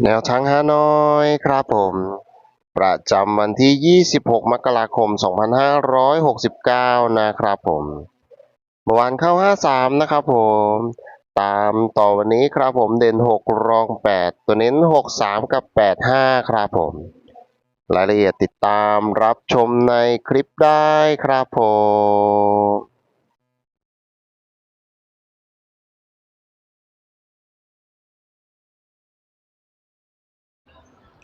แนวทางฮานอยครับผม ประจำวันที่ 26 มกราคม 2569 นะครับผมเมื่อวานเข้า 53 นะครับผม ตามต่อวันนี้ครับผมเด่น 6 รอง 8 ตัวเน้น 63 กับ 85 ครับผม รายละเอียดติดตามรับชมในคลิปได้ครับผม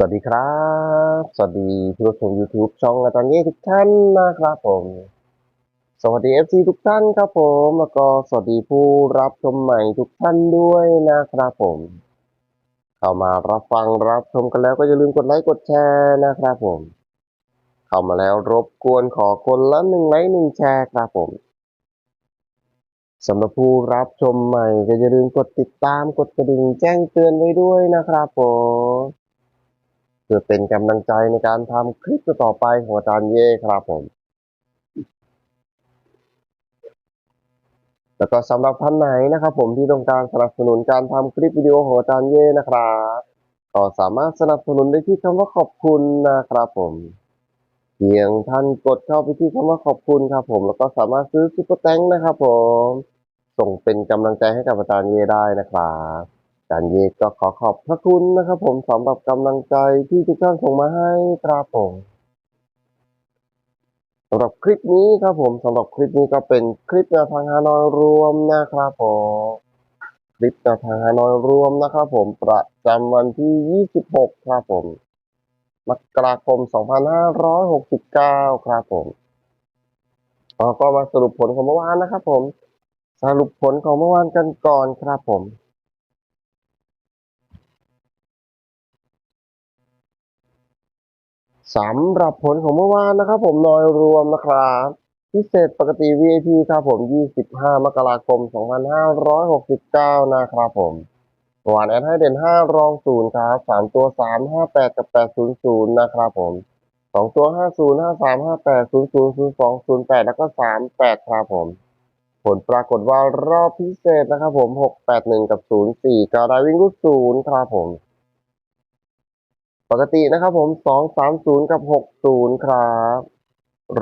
วัสดีครับ สวัสดีผู้ชม YouTube ช่องอาจารย์เย่ทุกท่านนะครับผม สวัสดี FC ทุกท่านครับผม แล้วก็สวัสดีผู้รับชมใหม่ทุกท่านด้วยนะครับผม เข้ามารับฟังรับชมกันแล้วก็อย่าลืมกดไลค์กดแชร์นะครับผม เข้ามาแล้วรบกวนขอคนละหนึ่งไลค์หนึ่งแชร์ครับผมสำหรับผู้รับชมใหม่ก็อย่าลืมกดติดตามกดกระดิ่งแจ้งเตือนไว้ด้วยนะครับผม พื่อเป็นกำลังใจในการทำคลิปต่อไปของอาจารย์เย่ครับผม แล้วก็สำหรับท่านไหนนะครับ ผมที่ต้องการสนับสนุนการทำคลิปวิดีโอของอาจารย์เย่นะครับก็สามารถสนับสนุนได้ที่คำว่าขอบคุณนะครับผมเพียงท่านกดเข้าไปที่คำว่าขอบคุณครับ ผม แล้วก็สามารถซื้อซุปเปอร์แตงนะครับ ผม ส่งเป็นกำลังใจให้กับอาจารย์เย่ได้นะครับ อาจารย์เย่ก็ขอขอบพระคุณนะครับผมสำหรับกำลังใจที่ทุกท่านส่งมาให้ครับผมสำหรับคลิปนี้ครับผมสำหรับคลิปนี้ก็เป็นคลิปแนวทางฮานอยรวมนะครับผมคลิปแนวทางฮานอยรวมนะครับผมประจำวันที่ 26 ครับผมมกราคม 2569 ครับผมแล้วก็มาสรุปผลของเมื่อวานนะครับผม สรุปผลของเมื่อวานกันก่อนครับผม สำหรับผลของเมื่อวานนะครับผมโดยรวมนะครับพิเศษปกติ VIP ครับผม 25 มกราคม 2569 นะครับผมเมื่อวานแอดให้เด่น 5 รอง 0 ครับ 3 ตัว 3 58 กับ 800 นะครับผม 2 ตัว 50 53 58 00 02 08 แล้วก็ 38 ครับผม ผลปรากฏว่ารอบพิเศษนะครับผม 681 กับ 04ก็ได้วิ่งรูด0ครับผม ปกตินะครับผม 230 กับ 60 ครับ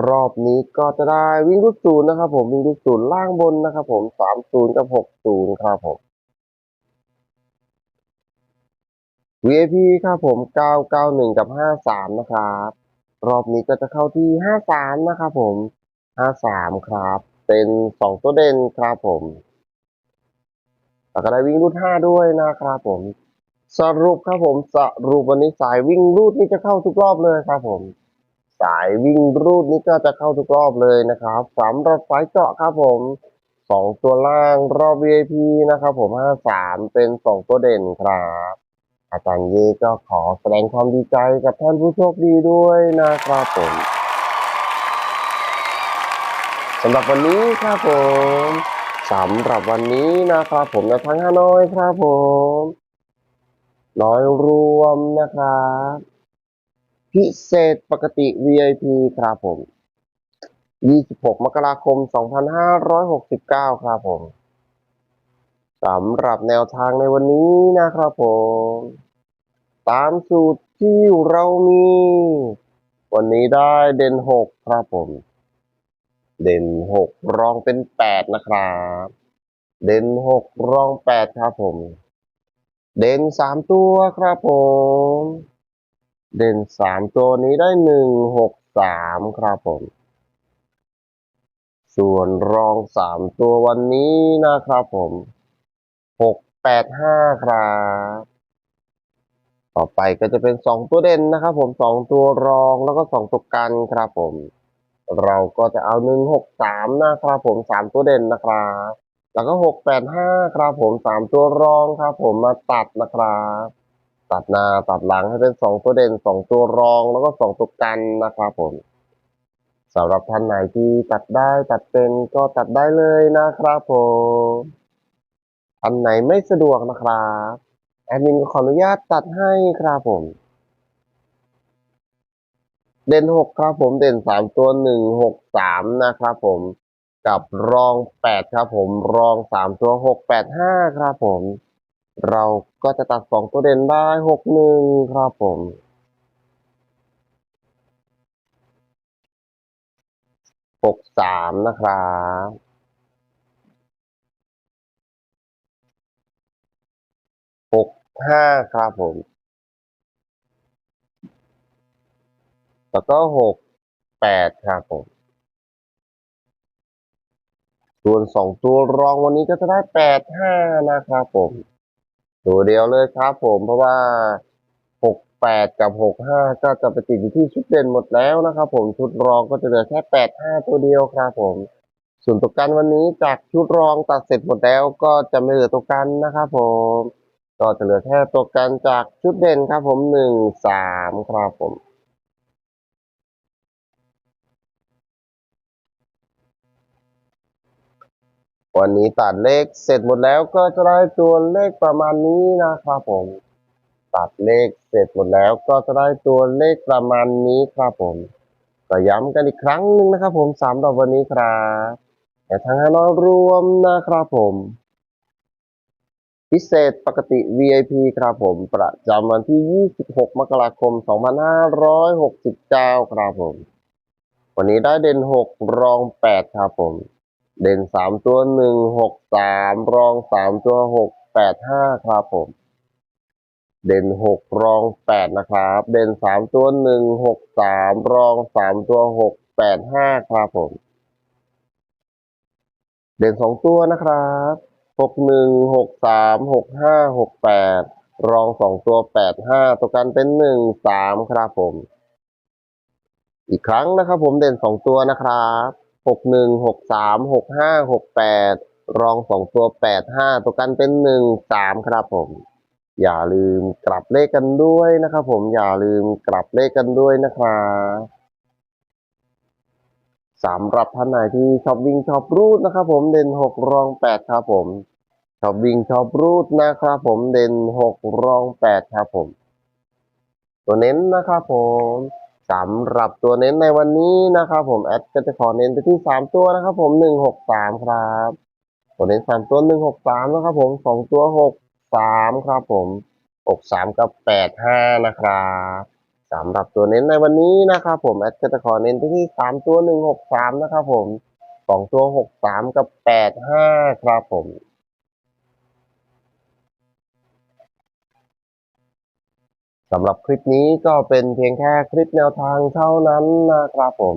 รอบนี้ก็จะได้วิ่งรูด0นะครับผมวิ่งรูด0ล่างบนนะครับผม 30 กับ 60 ครับผม VIP ครับผม 991 กับ 53 นะครับ รอบนี้ก็จะเข้าที่ 53 นะครับผม 53 ครับ เป็น 2 ตัวเด่นครับผมแล้วก็ได้วิ่งรูด5ด้วยนะครับผม สรุปครับผมสรุปวันนี้สายวิ่งรูดนี่จะเข้าทุกรอบเลยครับผม สายวิ่งรูดนี่ก็จะเข้าทุกรอบเลยนะครับสำหรับสายเจาะครับผมสองตัวล่างรอบ VIP นะครับ ผมห้าสามเป็นสองตัวเด่นครับ อาจารย์เยก็ขอแสดงความดีใจกับท่านผู้โชคดีด้วยนะครับผมสำหรับวันนี้ครับผมสำหรับวันนี้นะครับผมในทั้งฮานอยครับผม น้อยรวมนะครับ พิเศษปกติ VIP ครับผม 26 มกราคม 2569 ครับผมสำหรับแนวทางในวันนี้นะครับผม ตามสูตรที่เรามี วันนี้ได้เด่น 6 ครับผม เด่น 6 รองเป็น 8 นะครับ เด่น 6 รอง 8 ครับผม เด่น3ตัวครับผม เด่นสามตัวนี้ได้หนึ่งหกสามครับผม ส่วนรองสามตัววันนี้นะครับผมหกแปดห้าครับ ต่อไปก็จะเป็นสองตัวเด่นนะครับผมสองตัวรองแล้วก็สองตัวกันครับผม เราก็จะเอาหนึ่งหกสามนะครับผมสามตัวเด่นนะครับ แล้วก็หกแปดห้าครับผมสามตัวรองครับ ผมมาตัดนะครับ ตัดหน้าตัดหลังให้เป็นสองตัวเด่นสองตัวรองแล้วก็สองตัวกันนะครับผมสำหรับท่านไหนที่ตัดได้ตัดเป็นก็ตัดได้เลยนะครับผมอันไหนไม่สะดวกนะครับแอดมินก็ขออนุญาตตัดให้ครับผม เด่นหกครับผมเด่นสามตัวหนึ่งหกสามนะครับผม กับรองแปดครับผม รองสามตัวหกแปดห้าครับผม เราก็จะตัดสองตัวเด่นได้หกหนึ่งครับผมหกสามนะครับหกห้าครับผม แล้วก็หกแปดครับผม ส่วนสองตัวรองวันนี้ก็จะได้แปดห้านะครับผม ตัวเดียวเลยครับผมเพราะว่าหกแปดกับหกห้าก็จะไปติดอยู่ที่ชุดเด่นหมดแล้วนะครับผมชุดรองก็จะเหลือแค่แปดห้าตัวเดียวครับผม ส่วนตัวกันวันนี้จากชุดรองตัดเสร็จหมดแล้วก็จะไม่เหลือตัวกันนะครับผมก็จะเหลือแค่ตัวกันจากชุดเด่นครับผมหนึ่งสามครับผม วันนี้ตัดเลขเสร็จหมดแล้วก็จะได้ตัวเลขประมาณนี้นะครับผม ตัดเลขเสร็จหมดแล้วก็จะได้ตัวเลขประมาณนี้ครับผมก็ย้ำกันอีกครั้งหนึ่งนะครับ ผมสามดอกวันนี้ครับแต่ทางฮานอยรวมนะครับผม พิเศษปกติ VIP ครับผม ประจำวันที่ 26 มกราคม 2569 ครับผม วันนี้ได้เด่น 6 รอง 8 ครับผม เด่น3ตัว1 6 3รอง3ตัว6 8 5ครับผม เด่น6รอง8นะครับ เด่น3ตัว1 6 3รอง3ตัว6 8 5ครับผม เด่น2ตัวนะครับหกหนึ่งหกสามหกห้าหกแปดรองสองตัวแปดห้าตัวกันเป็นหนึ่งสามครับผม อีกครั้งนะครับผมเด่นสองตัวนะครับ หกหนึ่งหกสามหกห้าหกแปดรองสองตัวแปดห้าตัวกันเป็นหนึ่งสามครับผม อย่าลืมกลับเลขกันด้วยนะครับผมอย่าลืมกลับเลขกันด้วยนะครับสำหรับท่านไหนที่ชอบวิ่งชอบรูดนะครับผมเด่นหกรองแปดครับผมชอบวิ่งชอบรูดนะครับผมเด่นหกรองแปดครับผม ตัวเน้นนะครับผม สำหรับตัวเน้นในวันนี้นะครับผมแอดก็จะขอเน้นไปที่สามตัวนะครับผมหนึ่งหกสามครับ ตัวเน้นสามตัวหนึ่งหกสามนะครับผมสองตัวหกสามครับผมหกสามกับแปดห้านะครับสำหรับตัวเน้นในวันนี้นะครับผมแอดก็จะขอเน้นไปที่สามตัวหนึ่งหกสามนะครับผมสองตัวหกสามกับแปดห้าครับผม สำหรับคลิปนี้ก็เป็นเพียงแค่คลิปแนวทางเท่านั้นนะครับผม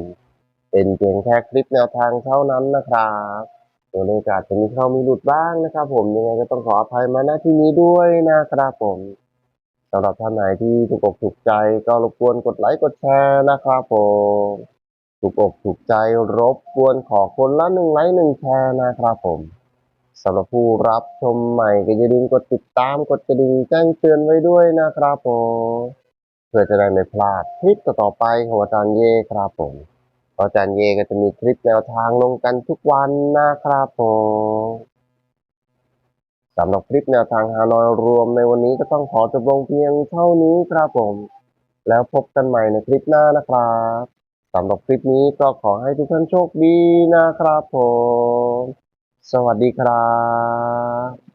เป็นเพียงแค่คลิปแนวทางเท่านั้นนะครับตัวเลขอาจจะมีเข้ามีหลุดบ้างนะครับ ผมยังไงก็ต้องขออภัยมาณที่นี้ด้วยนะครับผมสำหรับท่านไหนที่ถูกอกถูกใจก็รบกวนกดไลค์กดแชร์นะครับผมถูกอกถูกใจรบกวนขอคนละหนึ่งไลค์หนึ่งแชร์นะครับผม สำหรับผู้รับชมใหม่ก็อย่าลืมกดติดตามกดกระดิ่งแจ้งเตือนไว้ด้วยนะครับผมเพื่อจะได้ไม่พลาดคลิปต่อไปของอาจารย์เย่ครับผมอาจารย์เย่ก็จะมีคลิปแนวทางลงกันทุกวันนะครับผมสำหรับคลิปแนวทางฮานอยรวมในวันนี้ก็ต้องขอจบลงเพียงเท่านี้ครับผม แล้วพบกันใหม่ในคลิปหน้านะครับสำหรับคลิปนี้ก็ขอให้ทุกท่านโชคดีนะครับผม สวัสดีครับ